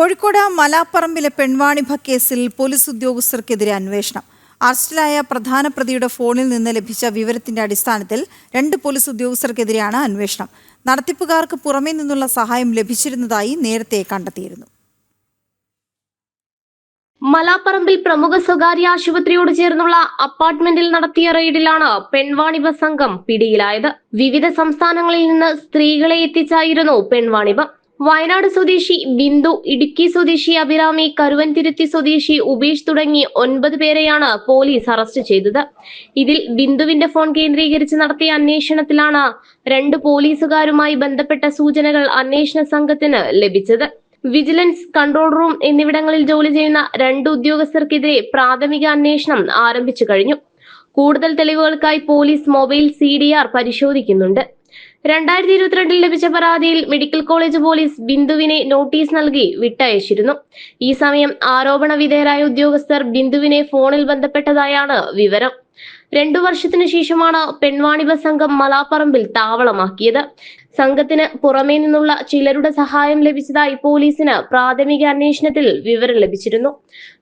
കോഴിക്കോട് മലാപ്പറമ്പിലെ പെൺവാണിഭ കേസിൽ പോലീസ് ഉദ്യോഗസ്ഥർക്കെതിരെ അന്വേഷണം. അറസ്റ്റിലായ പ്രധാന പ്രതിയുടെ ഫോണിൽ നിന്ന് ലഭിച്ച വിവരത്തിന്റെ അടിസ്ഥാനത്തിൽ രണ്ട് പോലീസ് ഉദ്യോഗസ്ഥർക്കെതിരെയാണ് അന്വേഷണം. നടത്തിപ്പുകാർക്ക് പുറമേ നിന്നുള്ള സഹായം ലഭിച്ചിരുന്നതായി നേരത്തെ കണ്ടെത്തിയിരുന്നു. മലാപ്പറമ്പിൽ പ്രമുഖ സ്വകാര്യ ആശുപത്രിയോട് ചേർന്നുള്ള അപ്പാർട്ട്മെന്റിൽ നടത്തിയ റെയ്ഡിലാണ് പെൺവാണിഭ സംഘം പിടിയിലായത്. വിവിധ സംസ്ഥാനങ്ങളിൽ നിന്ന് സ്ത്രീകളെ എത്തിച്ചായിരുന്നു പെൺവാണിഭം. വയനാട് സ്വദേശി ബിന്ദു ഇടുക്കി സ്വദേശി അഭിരാമി കരുവൻതിരുത്തി സ്വദേശി ഉപേഷ് തുടങ്ങി ഒൻപത് പേരെയാണ് പോലീസ് അറസ്റ്റ് ചെയ്തത്. ഇതിൽ ബിന്ദുവിന്റെ ഫോൺ കേന്ദ്രീകരിച്ച് നടത്തിയ അന്വേഷണത്തിലാണ് രണ്ട് പോലീസുകാരുമായി ബന്ധപ്പെട്ട സൂചനകൾ അന്വേഷണ സംഘത്തിന് ലഭിച്ചത്. വിജിലൻസ് കൺട്രോൾ റൂം എന്നിവിടങ്ങളിൽ ജോലി ചെയ്യുന്ന രണ്ട് ഉദ്യോഗസ്ഥർക്കെതിരെ പ്രാഥമിക അന്വേഷണം ആരംഭിച്ചു കഴിഞ്ഞു. കൂടുതൽ തെളിവുകൾക്കായി പോലീസ് മൊബൈൽ സി പരിശോധിക്കുന്നുണ്ട്. രണ്ടായിരത്തി ഇരുപത്തിരണ്ടിൽ ലഭിച്ച പരാതിയിൽ മെഡിക്കൽ കോളേജ് പോലീസ് ബിന്ദുവിനെ നോട്ടീസ് നൽകി വിട്ടയച്ചിരുന്നു. ഈ സമയം ആരോപണ വിധേയരായ ഉദ്യോഗസ്ഥർ ബിന്ദുവിനെ ഫോണിൽ ബന്ധപ്പെട്ടതായാണ് വിവരം. രണ്ടു വർഷത്തിനു ശേഷമാണ് പെൺവാണിഭ സംഘം മലാപ്പറമ്പിൽ താവളമാക്കിയത്. സംഘത്തിന് പുറമേ നിന്നുള്ള ചിലരുടെ സഹായം ലഭിച്ചതായി പോലീസിന് പ്രാഥമിക അന്വേഷണത്തിൽ വിവരം ലഭിച്ചിരുന്നു.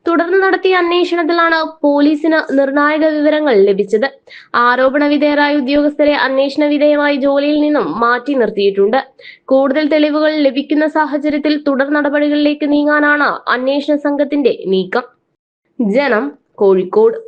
തുടർന്ന് നടത്തിയ അന്വേഷണത്തിലാണ് പോലീസിന് നിർണായക വിവരങ്ങൾ ലഭിച്ചത്. ആരോപണ വിധേയരായ ഉദ്യോഗസ്ഥരെ അന്വേഷണ വിധേയമായി ജോലിയിൽ നിന്നും മാറ്റി നിർത്തിയിട്ടുണ്ട്. കൂടുതൽ തെളിവുകൾ ലഭിക്കുന്ന സാഹചര്യത്തിൽ തുടർ നടപടികളിലേക്ക് നീങ്ങാനാണ് അന്വേഷണ സംഘത്തിന്റെ നീക്കം. ജനം കോഴിക്കോട്.